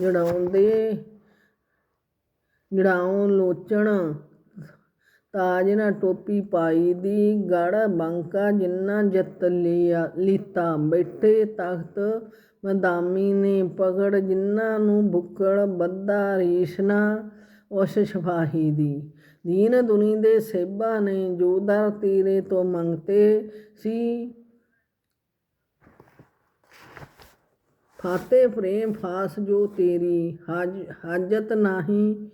ਜੜਾਉਂਦੇ, ਜੜਾਉਣ ਲੋਚਣ, ਤਾਜ ਨਾ ਟੋਪੀ ਪਾਈ ਦੀ, ਗੜ ਬੰਕਾ ਜਿੰਨਾ ਜਤ ਲਿਆ, ਲੀਤਾ। ਬੈਠੇ ਤਖਤ ਮਦਾਮੀ ਨੇ ਪਕੜ ਜਿਨ੍ਹਾਂ ਨੂੰ ਬੁੱਕੜ ਬੱਦਾ ਰੀਸ਼ਨਾ ਉਸ ਸ਼ਫਾਹੀ ਦੀ। ਦੀਨ ਦੁਨੀ ਦੇ ਸੇਬਾ ਨੇ ਜੋ ਦਰ ਤੇਰੇ ਤੋਂ ਮੰਗਤੇ ਸੀ। ਫਾਤੇ ਪ੍ਰੇਮ ਫਾਸ ਜੋ ਤੇਰੀ ਹਾਜ, ਹਾਜਤ ਨਾਹੀ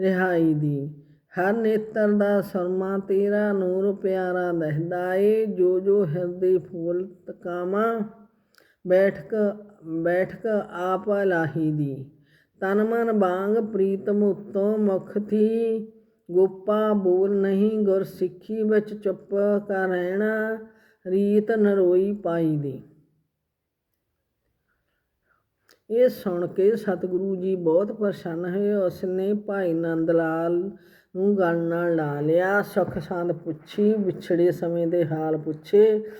ਰਿਹਾਈ ਦੀ। ਹਰ ਨੇਤਰ ਦਾ ਸਰਮਾ ਤੇਰਾ ਨੂਰ ਪਿਆਰਾ ਦਹਿਦਾ ਏ। ਜੋ ਜੋ ਹਿਰਦੇ ਫੂਲ ਤਕਾਮਾ ਬੈਠਕ ਬੈਠਕ ਆਪ ਲਾਹੀ ਦੀ। ਤਨ ਮਨ ਬਾੰਗ ਪ੍ਰੀਤਮ ਉਤੋਂ ਮੁਖ ਥੀ। ਗੋਪਾ ਬੋਲ ਨਹੀਂ ਗੁਰ ਸਿੱਖੀ ਵਿੱਚ ਚੁੱਪ ਕਰ ਰਹਿਣਾ, ਰੀਤ ਨਰੋਈ ਪਾਈ ਦੀ। ਇਹ ਸੁਣ ਕੇ ਸਤਿਗੁਰੂ ਜੀ ਬਹੁਤ ਪ੍ਰਸੰਨ ਹੋਏ। ਉਸਨੇ ਭਾਈ ਨੰਦ ਲਾਲ ਨੂੰ ਗੱਲ ਨਾਲ ਲਾ ਲਿਆ। ਸੁਖ ਸੰਦ ਪੁੱਛੀ, ਵਿਛੜੇ ਸਮੇਂ ਦੇ ਹਾਲ ਪੁੱਛੇ।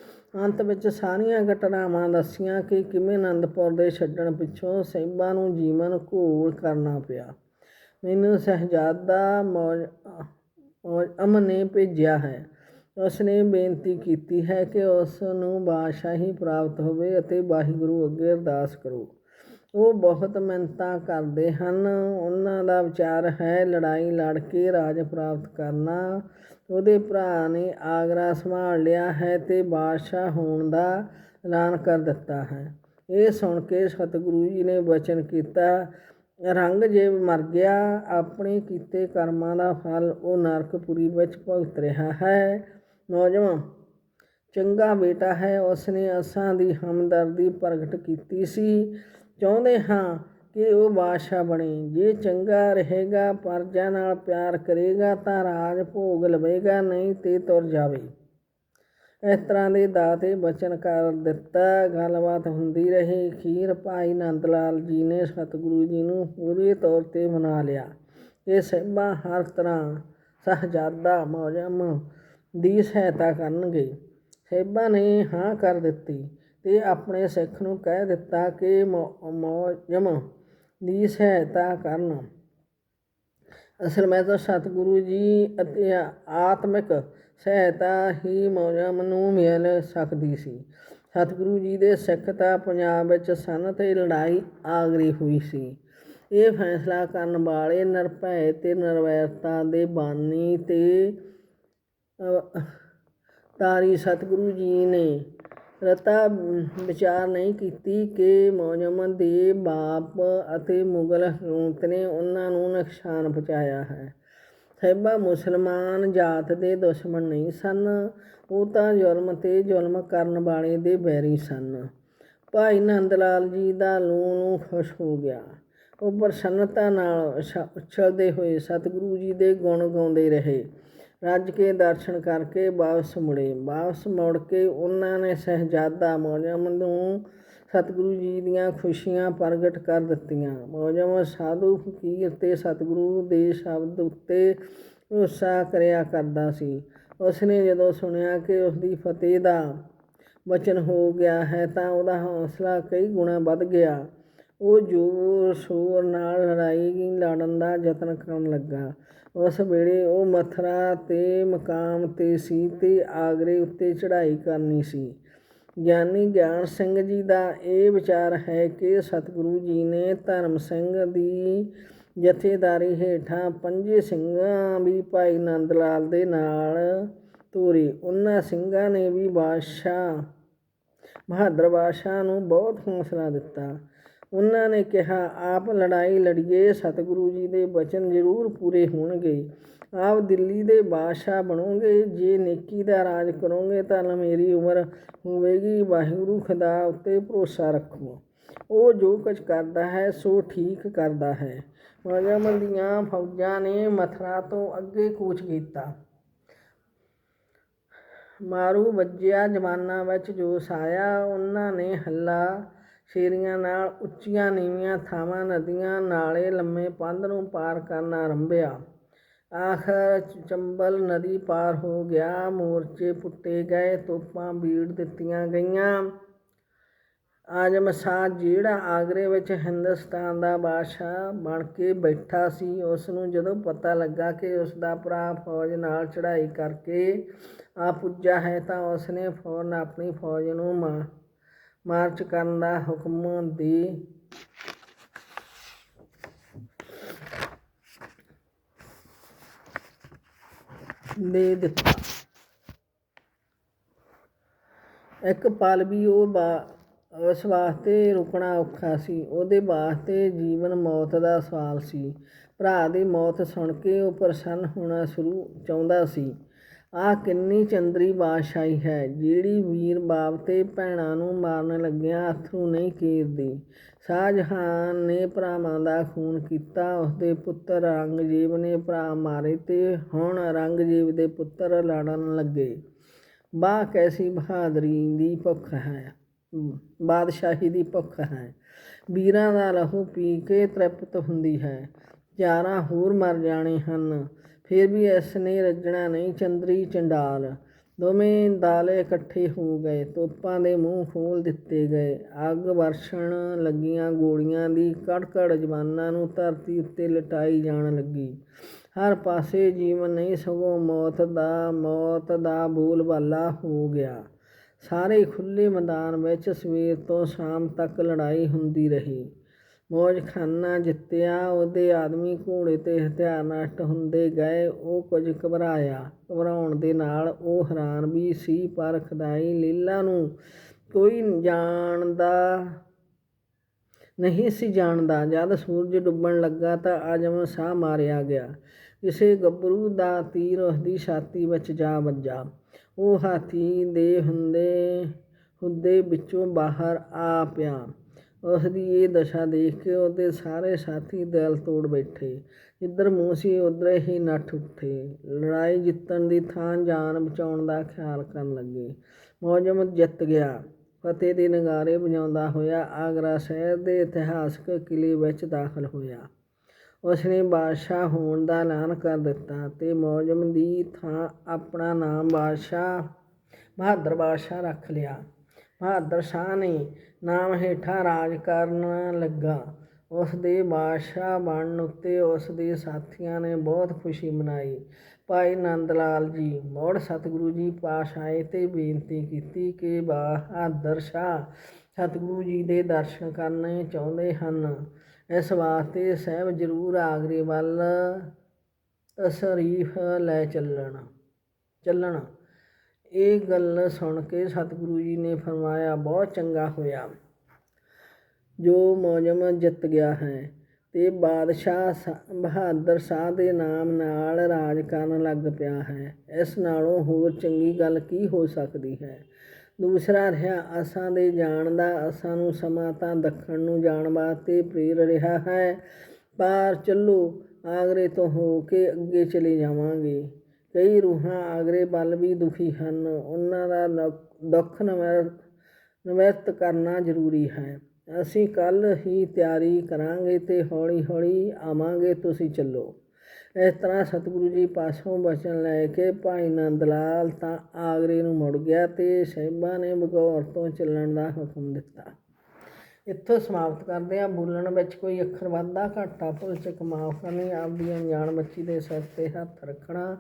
ਅੰਤ ਵਿੱਚ ਸਾਰੀਆਂ ਘਟਨਾਵਾਂ ਦੱਸੀਆਂ ਕਿ ਕਿਵੇਂ ਅਨੰਦਪੁਰ ਦੇ ਛੱਡਣ ਪਿੱਛੋਂ ਸਹਿਬਾਂ ਨੂੰ ਜੀਵਨ ਘੋਲ ਕਰਨਾ ਪਿਆ। ਮੈਨੂੰ ਸਹਜਾਦਾ ਮੌਜ ਮੌਜ ਅਮਨ ਨੇ ਭੇਜਿਆ ਹੈ। ਉਸ ਨੇ ਬੇਨਤੀ ਕੀਤੀ ਹੈ ਕਿ ਉਸ ਨੂੰ ਬਾਦਸ਼ਾਹੀ ਪ੍ਰਾਪਤ ਹੋਵੇ ਅਤੇ ਵਾਹਿਗੁਰੂ ਅੱਗੇ ਅਰਦਾਸ ਕਰੋ। ਉਹ ਬਹੁਤ ਮਿਹਨਤਾਂ ਕਰਦੇ ਹਨ। ਉਹਨਾਂ ਦਾ ਵਿਚਾਰ ਹੈ, ਲੜਾਈ ਲੜ ਕੇ ਰਾਜ ਪ੍ਰਾਪਤ ਕਰਨਾ ਉਹਦੇ ਭਰਾ ਨੇ ਆਗਰਾ ਸੰਭਾਲ ਲਿਆ ਹੈ ਤੇ ਬਾਦਸ਼ਾਹ ਹੋਣ ਦਾ ਐਲਾਨ ਕਰ ਦਿੱਤਾ ਹੈ। ਇਹ ਸੁਣ ਕੇ ਸਤਿਗੁਰੂ ਜੀ ਨੇ ਵਚਨ ਕੀਤਾ ਰੰਗਜੇਬ ਮਰ ਗਿਆ, ਆਪਣੇ ਕੀਤੇ ਕਰਮਾਂ ਦਾ ਫਲ ਉਹ ਨਰਕਪੁਰੀ ਵਿੱਚ ਭੁਗਤ ਰਿਹਾ ਹੈ। ਨੌਜਵਾਨ, ਚੰਗਾ ਬੇਟਾ ਹੈ, ਉਸਨੇ ਅਸਾਂ ਦੀ ਹਮਦਰਦੀ ਪ੍ਰਗਟ ਕੀਤੀ ਸੀ। ਚਾਹੁੰਦੇ ਹਾਂ ਕਿ ਉਹ ਬਾਦਸ਼ਾਹ ਬਣੇ। ਜੇ ਚੰਗਾ ਰਹੇਗਾ, ਪਰਜਾ ਨਾਲ ਪਿਆਰ ਕਰੇਗਾ, ਤਾਂ ਰਾਜ ਭੋਗ ਲਵੇਗਾ, ਨਹੀਂ ਤੇ ਤੁਰ ਜਾਵੇ। ਇਸ ਤਰ੍ਹਾਂ ਦੇ ਦਾਤੇ ਬਚਨ ਕਰ ਦਿੱਤਾ। ਗੱਲਬਾਤ ਹੁੰਦੀ ਰਹੀ। ਖੀਰ ਭਾਈ ਨੰਦ ਲਾਲ ਜੀ ਨੇ ਸਤਿਗੁਰੂ ਜੀ ਨੂੰ ਪੂਰੇ ਤੌਰ ਤੇ ਮਨਾ ਲਿਆ। ਇਹ ਸਹਿਬਾ ਹਰ ਤਰ੍ਹਾਂ ਸਹਜਾਦਾ ਮੌਜਮ ਦੀ ਸਹਾਇਤਾ ਕਰਨਗੇ। ਸਹਿਬਾ ਨੇ ਹਾਂ ਕਰ ਦਿੱਤੀ ਤੇ ਆਪਣੇ ਸਿੱਖ ਨੂੰ ਕਹਿ ਦਿੱਤਾ ਕਿ ਮੌਜਮ ਦੀ ਸਹਾਇਤਾ ਕਰਨ। ਅਸਲ ਮੈਂ ਤਾਂ ਸਤਿਗੁਰੂ ਜੀ ਅਤੇ ਆਤਮਿਕ ਸਹਾਇਤਾ ਹੀ ਮੌਜਮ ਨੂੰ ਮਿਲ ਸਕਦੀ ਸੀ। ਸਤਿਗੁਰੂ ਜੀ ਦੇ ਸਿੱਖ ਤਾਂ ਪੰਜਾਬ ਵਿੱਚ ਸਨ ਤੇ ਲੜਾਈ ਆਗਰੀ ਹੋਈ ਸੀ। ਇਹ ਫੈਸਲਾ ਕਰਨ ਵਾਲੇ ਨਿਰਭੈ ਤੇ ਨਿਰਵੈਰਤਾ ਦੇ ਬਾਨੀ ਤੇ ਤਾਰੀ ਸਤਿਗੁਰੂ ਜੀ ਨੇ ਰਤਾ ਵਿਚਾਰ ਨਹੀਂ ਕੀਤੀ ਕਿ ਮੌਜਮ ਦੇ ਬਾਪ ਅਤੇ ਮੁਗਲ ਹਕੂਮਤ ਨੇ ਉਹਨਾਂ ਨੂੰ ਨੁਕਸਾਨ ਪਹੁੰਚਾਇਆ ਹੈ। ਸਹਿਬਾ ਮੁਸਲਮਾਨ ਜਾਤ ਦੇ ਦੁਸ਼ਮਣ ਨਹੀਂ ਸਨ। ਉਹ ਤਾਂ ਜ਼ੁਲਮ ਤੇ ਜ਼ੁਲਮ ਕਰਨ ਵਾਲੇ ਦੇ ਬੈਰੀ ਸਨ। ਭਾਈ ਨੰਦ ਲਾਲ ਜੀ ਦਾ ਲੂੰ ਨੂੰ ਖੁਸ਼ ਹੋ ਗਿਆ। ਉਹ ਪ੍ਰਸੰਨਤਾ ਨਾਲ ਉਛਲਦੇ ਹੋਏ ਸਤਿਗੁਰੂ ਜੀ ਦੇ ਗੁਣ ਗਾਉਂਦੇ ਰਹੇ। ਰੱਜ ਕੇ ਦਰਸ਼ਨ ਕਰਕੇ ਵਾਪਸ ਮੁੜੇ। ਵਾਪਸ ਮੁੜ ਕੇ ਉਹਨਾਂ ਨੇ ਸਹਿਜਾਦਾ ਮੌਜਮ ਨੂੰ ਸਤਿਗੁਰੂ ਜੀ ਦੀਆਂ ਖੁਸ਼ੀਆਂ ਪ੍ਰਗਟ ਕਰ ਦਿੱਤੀਆਂ। ਮੌਜਮ ਸਾਧੂ ਫਕੀਰ ਤੇ ਸਤਿਗੁਰੂ ਦੇ ਸ਼ਬਦ ਉੱਤੇ ਭਰੋਸਾ ਕਰਿਆ ਕਰਦਾ ਸੀ। ਉਸਨੇ ਜਦੋਂ ਸੁਣਿਆ ਕਿ ਉਸ ਦੀ ਫਤਿਹ ਦਾ ਵਚਨ ਹੋ ਗਿਆ ਹੈ ਤਾਂ ਉਹਦਾ ਹੌਸਲਾ ਕਈ ਗੁਣਾ ਵੱਧ ਗਿਆ। ਉਹ ਜ਼ੋਰ ਸ਼ੋਰ ਨਾਲ ਲੜਾਈ ਲੜਨ ਦਾ ਯਤਨ ਕਰਨ ਲੱਗਾ। ਉਸ ਵੇਲੇ ਉਹ ਮਥੁਰਾ ਤੇ ਮਕਾਮ ਤੇ ਸੀ ਅਤੇ ਆਗਰੇ ਉੱਤੇ ਚੜ੍ਹਾਈ ਕਰਨੀ ਸੀ। ਗਿਆਨੀ ਗਿਆਨ ਸਿੰਘ ਜੀ ਦਾ ਇਹ ਵਿਚਾਰ ਹੈ ਕਿ ਸਤਿਗੁਰੂ ਜੀ ਨੇ ਧਰਮ ਸਿੰਘ ਦੀ ਜਥੇਦਾਰੀ ਹੇਠਾਂ ਪੰਜੇ ਸਿੰਘਾਂ ਵੀ ਭਾਈ ਨੰਦ ਲਾਲ ਦੇ ਨਾਲ ਤੋਰੇ। ਉਹਨਾਂ ਸਿੰਘਾਂ ਨੇ ਵੀ ਬਾਦਸ਼ਾਹ, ਬਹਾਦਰ ਬਾਦਸ਼ਾਹ ਨੂੰ ਬਹੁਤ ਹੌਸਲਾ ਦਿੱਤਾ। ਉਹਨਾਂ ਨੇ ਕਿਹਾ, ਆਪ ਲੜਾਈ ਲੜੀਏ, ਸਤਿਗੁਰੂ ਜੀ ਦੇ ਬਚਨ ਜ਼ਰੂਰ ਪੂਰੇ ਹੋਣਗੇ। ਆਪ ਦਿੱਲੀ ਦੇ ਬਾਦਸ਼ਾਹ ਬਣੋਗੇ। ਜੇ ਨੇਕੀ ਦਾ ਰਾਜ ਕਰੋਗੇ ਤਾਂ ਮੇਰੀ ਉਮਰ ਹੋਵੇਗੀ। ਵਾਹਿਗੁਰੂ ਖੁਦਾ ਉੱਤੇ ਭਰੋਸਾ ਰੱਖੋ। ਉਹ ਜੋ ਕੁਝ ਕਰਦਾ ਹੈ, ਸੋ ਠੀਕ ਕਰਦਾ ਹੈ। ਮਜਮ ਦੀਆਂ ਫੌਜਾਂ ਨੇ ਮਥੁਰਾ ਤੋਂ ਅੱਗੇ ਕੂਚ ਕੀਤਾ। ਮਾਰੂ ਵੱਜਿਆ ਜਵਾਨਾਂ ਵਿੱਚ ਜੋਸ਼ ਆਇਆ। ਉਹਨਾਂ ਨੇ ਹੱਲਾ ਸ਼ੇਰੀਆਂ ਨਾਲ ਉੱਚੀਆਂ ਨੀਵੀਆਂ ਥਾਵਾਂ ਨਦੀਆਂ ਨਾਲੇ ਲੰਮੇ ਪੰਧ ਨੂੰ ਪਾਰ ਕਰਨਾ ਆਰੰਭਿਆ। ਆਖਰ ਚੰਬਲ ਨਦੀ ਪਾਰ ਹੋ ਗਿਆ। ਮੋਰਚੇ ਪੁੱਟੇ ਗਏ, ਤੋਪਾਂ ਬੀੜ ਦਿੱਤੀਆਂ ਗਈਆਂ। ਆਜਮ ਸ਼ਾਹ ਜਿਹੜਾ ਆਗਰੇ ਵਿੱਚ ਹਿੰਦੁਸਤਾਨ ਦਾ ਬਾਦਸ਼ਾਹ ਬਣ ਕੇ ਬੈਠਾ ਸੀ ਉਸ ਨੂੰ ਜਦੋਂ ਪਤਾ ਲੱਗਾ ਕਿ ਉਸ ਦਾ ਭਰਾ ਫੌਜ ਨਾਲ ਚੜ੍ਹਾਈ ਕਰਕੇ ਆ ਪੁੱਜਾ ਹੈ ਤਾਂ ਉਸ ਨੇ ਫੌਰਨ ਆਪਣੀ ਫੌਜ ਨੂੰ ਮਾ- ਮਾਰਚ ਕਰਨ ਦਾ ਹੁਕਮ ਦੇ ਦੇ ਦਿੱਤਾ। ਇੱਕ ਪਲ ਵੀ ਉਹ ਬਾ, ਉਸ ਵਾਸਤੇ ਰੁਕਣਾ ਔਖਾ ਸੀ। ਉਹਦੇ ਵਾਸਤੇ ਜੀਵਨ ਮੌਤ ਦਾ ਸਵਾਲ ਸੀ। ਭਰਾ ਦੀ ਮੌਤ ਸੁਣ ਕੇ ਉਹ ਪ੍ਰਸੰਨ ਹੋਣਾ ਸ਼ੁਰੂ ਚਾਹੁੰਦਾ ਸੀ। ਆਹ ਕਿੰਨੀ ਚੰਦਰੀ ਬਾਦਸ਼ਾਹੀ ਹੈ, ਜਿਹੜੀ ਵੀਰ ਬਾਪ ਤੇ ਭੈਣਾਂ ਨੂੰ ਮਾਰਨ ਲੱਗਿਆਂ ਅਥਰੂ ਨਹੀਂ ਕੀਰਦੀ ਸ਼ਾਹਜਹਾਨ ਨੇ ਭਰਾਵਾਂ ਦਾ ਖੂਨ ਕੀਤਾ, ਉਸਦੇ ਪੁੱਤਰ ਰੰਗਜੀਤ ਨੇ ਭਰਾ ਮਾਰੇ ਤੇ ਹੁਣ ਰੰਗਜੀਤ ਦੇ ਪੁੱਤਰ ਲੜਨ ਲੱਗੇ। ਵਾਹ, ਕੈਸੀ ਬਹਾਦਰੀ ਦੀ ਭੁੱਖ ਹੈ, ਬਾਦਸ਼ਾਹੀ ਦੀ ਭੁੱਖ ਹੈ। ਵੀਰਾਂ ਦਾ ਲਹੂ ਪੀ ਕੇ ਤ੍ਰਿਪਤ ਹੁੰਦੀ ਹੈ ਚਾਰਾਂ ਹੋਰ ਮਰ ਜਾਣੇ ਹਨ। ਫਿਰ ਵੀ ਇਸ ਨੇ ਰੱਜਣਾ ਨਹੀਂ ਚੰਦਰੀ ਚੰਡਾਲ। ਦੋਵੇਂ ਦਾਲੇ ਇਕੱਠੇ ਹੋ ਗਏ, ਤੋਪਾਂ ਦੇ ਮੂੰਹ ਖੋਲ ਦਿੱਤੇ ਗਏ। ਅੱਗ ਵਰਸ਼ਣ ਲੱਗੀਆਂ ਗੋਲੀਆਂ ਦੀ ਕੜਕੜ, ਜਵਾਨਾਂ ਨੂੰ ਧਰਤੀ ਉੱਤੇ ਲਟਾਈ ਜਾਣ ਲੱਗੀ। ਹਰ ਪਾਸੇ ਜੀਵਨ ਨਹੀਂ ਸਗੋਂ ਮੌਤ ਦਾ ਮੌਤ ਦਾ ਬੋਲਬਾਲਾ ਹੋ ਗਿਆ। ਸਾਰੇ ਖੁੱਲੇ ਮੈਦਾਨ ਵਿੱਚ ਸਵੇਰ ਤੋਂ ਸ਼ਾਮ ਤੱਕ ਲੜਾਈ ਹੁੰਦੀ ਰਹੀ। ਮੌਜਖਾਨਾ ਜਿੱਤਿਆ, ਉਹਦੇ ਆਦਮੀ ਘੋੜੇ ਤੇ ਹਥਿਆਰ ਨਸ਼ਟ ਹੁੰਦੇ ਗਏ, ਉਹ ਕੁਝ ਘਬਰਾਇਆ। ਘਬਰਾਉਣ ਦੇ ਨਾਲ ਉਹ ਹੈਰਾਨ ਵੀ ਸੀ, ਪਰ ਖੁਦਾਈ ਲੀਲਾ ਨੂੰ ਕੋਈ ਜਾਣਦਾ ਨਹੀਂ ਸੀ ਜਾਣਦਾ। ਜਦ ਸੂਰਜ ਡੁੱਬਣ ਲੱਗਾ ਤਾਂ ਆਜਮ ਸਾਹ ਮਾਰਿਆ ਗਿਆ। ਕਿਸੇ ਗੱਭਰੂ ਦਾ ਤੀਰ ਉਸਦੀ ਛਾਤੀ ਵਿੱਚ ਜਾ ਵੱਜਾ। ਉਹ ਹਾਥੀ ਦੇ ਹੁੰਦੇ ਹੁੰਦੇ ਵਿੱਚੋਂ ਬਾਹਰ ਆ ਪਿਆ। ਉਸ ਦੀ ਇਹ ਦਸ਼ਾ ਦੇਖ ਕੇ ਉਹਦੇ ਸਾਰੇ ਸਾਥੀ ਦਿਲ ਤੋੜ ਬੈਠੇ। ਜਿੱਧਰ ਮੂੰਹ ਸੀ, ਉਧਰ ਹੀ ਨੱਠ ਉੱਠੇ। ਲੜਾਈ ਜਿੱਤਣ ਦੀ ਥਾਂ ਜਾਨ ਬਚਾਉਣ ਦਾ ਖਿਆਲ ਕਰਨ ਲੱਗੇ। ਮੌਜਮ ਜਿੱਤ ਗਿਆ। ਫਤਿਹ ਦੇ ਨਗਾਰੇ ਵਜਾਉਂਦਾ ਹੋਇਆ ਆਗਰਾ ਸ਼ਹਿਰ ਦੇ ਇਤਿਹਾਸਕ ਕਿਲੇ ਵਿੱਚ ਦਾਖਲ ਹੋਇਆ। ਉਸਨੇ ਬਾਦਸ਼ਾਹ ਹੋਣ ਦਾ ਐਲਾਨ ਕਰ ਦਿੱਤਾ ਤੇ ਮੌਜਮ ਦੀ ਥਾਂ ਆਪਣਾ ਨਾਮ ਬਾਦਸ਼ਾਹ, ਬਹਾਦਰ ਬਾਦਸ਼ਾਹ ਰੱਖ ਲਿਆ। ਬਹਾਦਰ ਸ਼ਾਹ ਨੇ ਨਾਮ ਹੇਠਾਂ ਰਾਜ ਕਰਨ ਲੱਗਾ। ਉਸ ਦੇ ਬਾਦਸ਼ਾਹ ਬਣਨ ਉੱਤੇ ਉਸ ਦੇ ਸਾਥੀਆਂ ਨੇ ਬਹੁਤ ਖੁਸ਼ੀ ਮਨਾਈ। ਭਾਈ ਨੰਦ ਲਾਲ ਜੀ, ਮੋੜ ਸਤਿਗੁਰੂ ਜੀ ਪਾਸ ਆਏ ਤੇ ਬੇਨਤੀ ਕੀਤੀ ਕਿ ਬਹਾਦਰ ਸ਼ਾਹ ਸਤਿਗੁਰੂ ਜੀ ਦੇ ਦਰਸ਼ਨ ਕਰਨੇ ਚਾਹੁੰਦੇ ਹਨ। ਇਸ ਵਾਸਤੇ ਸਾਹਿਬ ਜ਼ਰੂਰ ਆਗਰੇ ਵੱਲ ਤਸ਼ਰੀਫ ਲੈ ਚੱਲਣ ਚੱਲਣ। ਇਹ ਗੱਲ ਸੁਣ ਕੇ ਸਤਿਗੁਰੂ ਜੀ ਨੇ ਫਰਮਾਇਆ, ਬਹੁਤ ਚੰਗਾ ਹੋਇਆ। ਜੋ ਮੌਜਮ ਜਿੱਤ ਗਿਆ ਹੈ ਤੇ ਬਾਦਸ਼ਾਹ ਸ- ਬਹਾਦਰ ਸ਼ਾਹ ਦੇ ਨਾਮ ਨਾਲ ਰਾਜ ਕਰਨ ਲੱਗ ਪਿਆ ਹੈ। ਇਸ ਨਾਲੋਂ ਹੋਰ ਚੰਗੀ ਗੱਲ ਕੀ ਹੋ ਸਕਦੀ ਹੈ? ਦੂਸਰਾ ਰਿਹਾ, ਅਸਾਂ ਦੇ ਜਾਣ ਦਾ, ਅਸਾਂ ਨੂੰ ਸਮਾਂ ਤਾਂ ਦੱਖਣ ਨੂੰ ਜਾਣ ਵਾਸਤੇ ਪ੍ਰੇਰ ਰਿਹਾ ਹੈ। ਪਰ ਚੱਲੋ, ਆਗਰੇ ਤੋਂ ਹੋ ਕੇ ਅੱਗੇ ਚਲੇ ਜਾਵਾਂਗੇ। ਕਈ ਰੂਹਾਂ ਆਗਰੇ ਵੱਲ ਵੀ ਦੁਖੀ ਹਨ। ਉਹਨਾਂ ਦਾ ਨੁਕ- ਦੁੱਖ ਨਵਰ ਨਿਵਰਤ ਕਰਨਾ ਜ਼ਰੂਰੀ ਹੈ। ਅਸੀਂ ਕੱਲ ਹੀ ਤਿਆਰੀ ਕਰਾਂਗੇ ਤੇ ਹੌਲੀ ਹੌਲੀ ਆਵਾਂਗੇ, ਤੁਸੀਂ ਚੱਲੋ। ਇਸ ਤਰ੍ਹਾਂ ਸਤਿਗੁਰੂ ਜੀ ਪਾਸੋਂ ਬਚਨ ਲੈ ਕੇ ਭਾਈ ਨੰਦ ਲਾਲ ਤਾਂ ਆਗਰੇ ਨੂੰ ਮੁੜ ਗਿਆ ਤੇ ਸਾਹਿਬਾਂ ਨੇ ਬਗੌਰ ਤੋਂ ਚੱਲਣ ਦਾ ਹੁਕਮ ਦਿੱਤਾ। ਇੱਥੋਂ ਸਮਾਪਤ ਕਰਦੇ ਆ ਬੋਲਣ ਵਿੱਚ ਕੋਈ ਅੱਖਰ ਵਾਧਾ ਘਾਟਾ, ਭੁੱਲ ਚੁੱਕ ਮਾਫ ਕਰਨੀ ਆਪਦੀ ਅਣਜਾਣ ਬੱਚੀ ਦੇ ਸਿਰ ਤੇ ਹੱਥ ਰੱਖਣਾ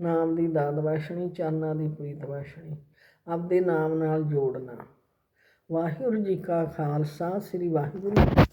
ਨਾਮ ਦੀ ਦਾਤ ਬਖਸ਼ਣੀ ਚਾਨਾਂ ਦੀ ਪ੍ਰੀਤ ਵਾਸ਼ਣੀ। ਆਪਦੇ ਨਾਮ ਨਾਲ ਜੋੜਨਾ। ਵਾਹਿਗੁਰੂ ਜੀ ਕਾ ਖਾਲਸਾ, ਸ੍ਰੀ ਵਾਹਿਗੁਰੂ